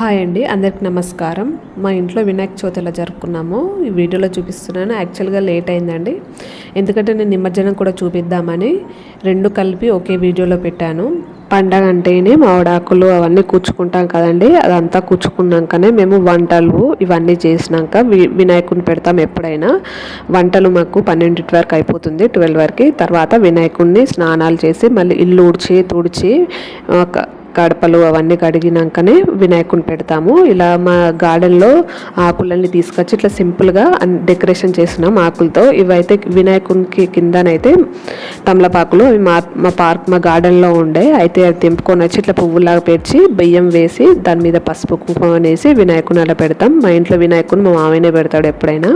Hi అండి అందరికి నమస్కారం. మా ఇంట్లో వినాయక చవితి ఎలా జరుపుకున్నాము ఈ వీడియోలో చూపిస్తున్నాను. యాక్చువల్గా లేట్ అయిందండి. ఎందుకంటే నేను నిమజ్జనం కూడా చూపిద్దామని రెండు కలిపి ఒకే వీడియోలో పెట్టాను. పండగ అంటేనే మామిడాకులు అవన్నీ కూర్చుకుంటాం కదండి. అదంతా కూర్చుకున్నాకనే మేము వంటలు ఇవన్నీ చేసినాక వి వినాయకుని పెడతాం ఎప్పుడైనా. వంటలు మాకు పన్నెండింటి వరకు అయిపోతుంది ట్వెల్వ్ వరకు. తర్వాత వినాయకుడిని స్నానాలు చేసి మళ్ళీ ఇల్లు ఊడ్చి తుడిచి ఒక గడపలు అవన్నీ కడిగినాకనే వినాయకుని పెడతాము. ఇలా మా గార్డెన్లో ఆకులన్నీ తీసుకొచ్చి ఇట్లా సింపుల్గా డెకరేషన్ చేసినాం ఆకులతో. ఇవైతే వినాయకునికి కిందనైతే తమలపాకులు అవి మా మా పార్క్ మా గార్డెన్లో ఉండే. అయితే అది తెంపుకొని వచ్చి ఇట్లా పువ్వులాగా పేర్చి బియ్యం వేసి దాని మీద పసుపు కుంకుమ వేసి వినాయకుని అలా పెడతాం. మా ఇంట్లో వినాయకుని మా మామయ్యనే పెడతాడు ఎప్పుడైనా.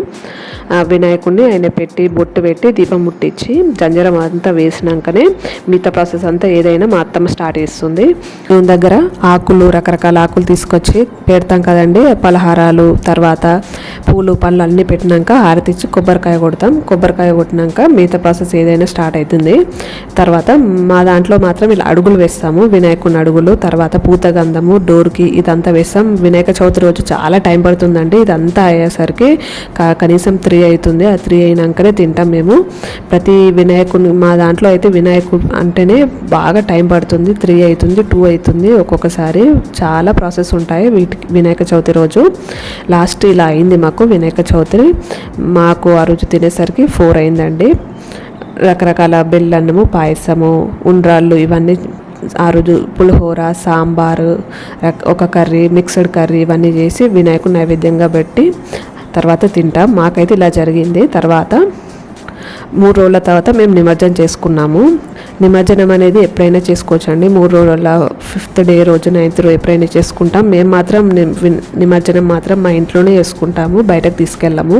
ఆ వినాయకుడిని ఆయన పెట్టి బొట్టు పెట్టి దీపం ముట్టించి జంజరం అంతా వేసినాకనే మిగతా ప్రాసెస్ అంతా ఏదైనా మా అత్తమ్మ స్టార్ట్ చేస్తుంది. దేవుని దగ్గర ఆకులు రకరకాల ఆకులు తీసుకొచ్చి పెడతాం కదండి. పలహారాలు తర్వాత పూలు పళ్ళు అన్నీ పెట్టినాక ఆరతిచ్చి కొబ్బరికాయ కొడతాం. కొబ్బరికాయ కొట్టినాక మిగతా ప్రాసెస్ ఏదైనా స్టార్ట్ అవుతుంది తర్వాత మా దాంట్లో మాత్రం ఇలా అడుగులు వేస్తాము. వినాయకుని అడుగులు తర్వాత పూత గంధము డోర్కి ఇదంతా వేస్తాం. వినాయక చవితి రోజు చాలా టైం పడుతుందండి. ఇదంతా అయ్యేసరికి కనీసం త్రీ అవుతుంది. ఆ త్రీ అయినాకనే తింటాం మేము. ప్రతి వినాయకుని మా దాంట్లో అయితే వినాయకుడు అంటేనే బాగా టైం పడుతుంది. త్రీ అవుతుంది టూ అవుతుంది ఒక్కొక్కసారి. చాలా ప్రాసెస్ ఉంటాయి వీటికి వినాయక చవితి రోజు. లాస్ట్ ఇలా అయింది మాకు. మాకు వినాయక చవితి మాకు ఆ రోజు తినేసరికి ఫోర్ అయిందండి. రకరకాల బెల్లన్నము పాయసము ఉండ్రాళ్ళు ఇవన్నీ ఆ రోజు పులిహోర సాంబారు ఒక కర్రీ మిక్స్డ్ కర్రీ ఇవన్నీ చేసి వినాయకుడు నైవేద్యంగా పెట్టి తర్వాత తింటాం. మాకైతే ఇలా జరిగింది. తర్వాత మూడు రోజుల తర్వాత మేము నిమజ్జనం చేసుకున్నాము. నిమజ్జనం అనేది ఎప్పుడైనా చేసుకోవచ్చు అండి మూడు రోజుల ఫిఫ్త్ డే రోజు నైన్త్ రోజు ఎప్పుడైనా చేసుకుంటాం. మేము మాత్రం నిమజ్జనం మాత్రం మా ఇంట్లోనే చేసుకుంటాము. బయటకు తీసుకెళ్ళాము.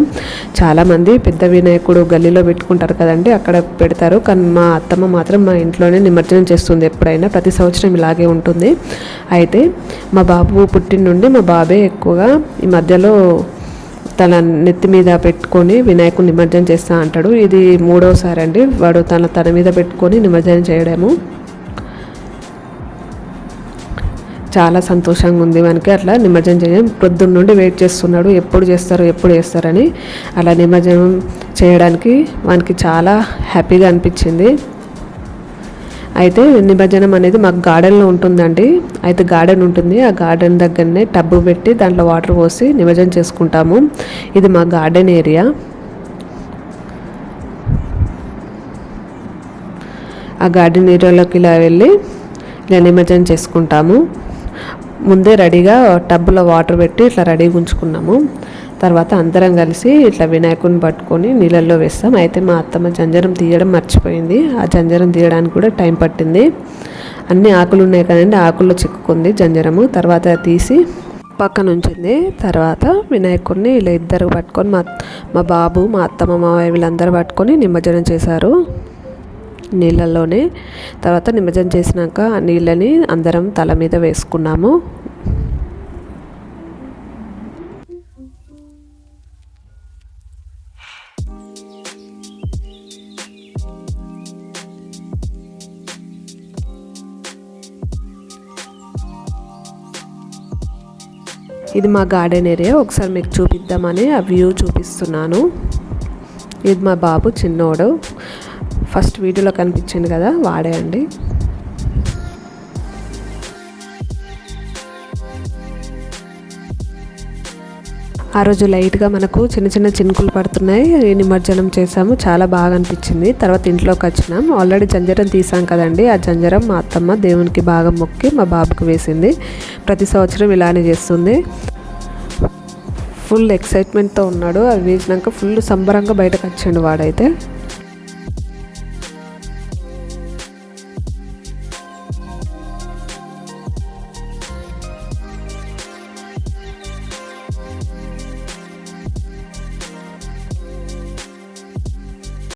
చాలామంది పెద్ద వినాయకుడు గల్లీలో పెట్టుకుంటారు కదండి అక్కడ పెడతారు. కానీ మా అత్తమ్మ మాత్రం మా ఇంట్లోనే నిమజ్జనం చేస్తుంది ఎప్పుడైనా. ప్రతి సంవత్సరం ఇలాగే ఉంటుంది. అయితే మా బాబు పుట్టిన నుండి మా బాబే ఎక్కువగా ఈ మధ్యలో తన నెత్తి మీద పెట్టుకొని వినాయకుడు నిమజ్జనం చేస్తా అంటాడు. ఇది మూడవసారి అండి. వాడు తన తన మీద పెట్టుకొని నిమజ్జనం చేయడము. చాలా సంతోషంగా ఉంది మనకి అట్లా నిమజ్జనం చేయడం. పొద్దున్న నుండి వెయిట్ చేస్తున్నాడు. ఎప్పుడు చేస్తారు ఎప్పుడు చేస్తారని అలా నిమజ్జనం చేయడానికి మనకి చాలా హ్యాపీగా అనిపించింది. అయితే నిమజ్జనం అనేది మాకు గార్డెన్లో ఉంటుందండి. అయితే గార్డెన్ ఉంటుంది. ఆ గార్డెన్ దగ్గరనే టబ్బు పెట్టి దాంట్లో వాటర్ పోసి నిమజ్జనం చేసుకుంటాము. ఇది మా గార్డెన్ ఏరియా. ఆ గార్డెన్ ఏరియాలోకి ఇలా వెళ్ళి ఇలా నిమజ్జనం చేసుకుంటాము. ముందే రెడీగా టబ్బులో వాటర్ పెట్టి ఇట్లా రెడీగా ఉంచుకున్నాము. తర్వాత అందరం కలిసి ఇట్లా వినాయకుని పట్టుకొని నీళ్ళల్లో వేస్తాం. అయితే మా అత్తమ్మ జంజరం తీయడం మర్చిపోయింది. ఆ జంజరం తీయడానికి కూడా టైం పట్టింది. అన్ని ఆకులు ఉన్నాయి కదండి ఆకుల్లో చిక్కుకుంది జంజరము. తర్వాత తీసి పక్కన ఉంచింది. తర్వాత వినాయకుడిని ఇలా ఇద్దరు పట్టుకొని మా మా బాబు మా అత్తమ్మ మావయ్య వీళ్ళందరూ పట్టుకొని నిమజ్జనం చేశారు. నీళ్ళల్లోనే. తర్వాత నిమజ్జనం చేసినాక ఆ నీళ్ళని అందరం తల మీద వేసుకున్నాము. ఇది మా గార్డెన్ ఏరియా. ఒకసారి మీకు చూపిద్దామని ఆ వ్యూ చూపిస్తున్నాను. ఇది మా బాబు చిన్నోడు. ఫస్ట్ వీడియోలో కనిపించింది కదా వాడే అండి. ఆ రోజు లైట్గా మనకు చిన్న చిన్న చినుకులు పడుతున్నాయి. నిమజ్జనం చేసాము చాలా బాగా అనిపించింది. తర్వాత ఇంట్లోకి వచ్చినాం. ఆల్రెడీ జంజరం తీసాం కదండి. ఆ జంజరం మా అత్తమ్మ దేవునికి బాగా మొక్కి మా బాబుకి వేసింది. ప్రతి సంవత్సరం ఇలానే చేస్తుంది. ఫుల్ ఎక్సైట్మెంట్తో ఉన్నాడు. అది వేసినాక ఫుల్ సంబరంగా బయటకు వచ్చిండు వాడైతే.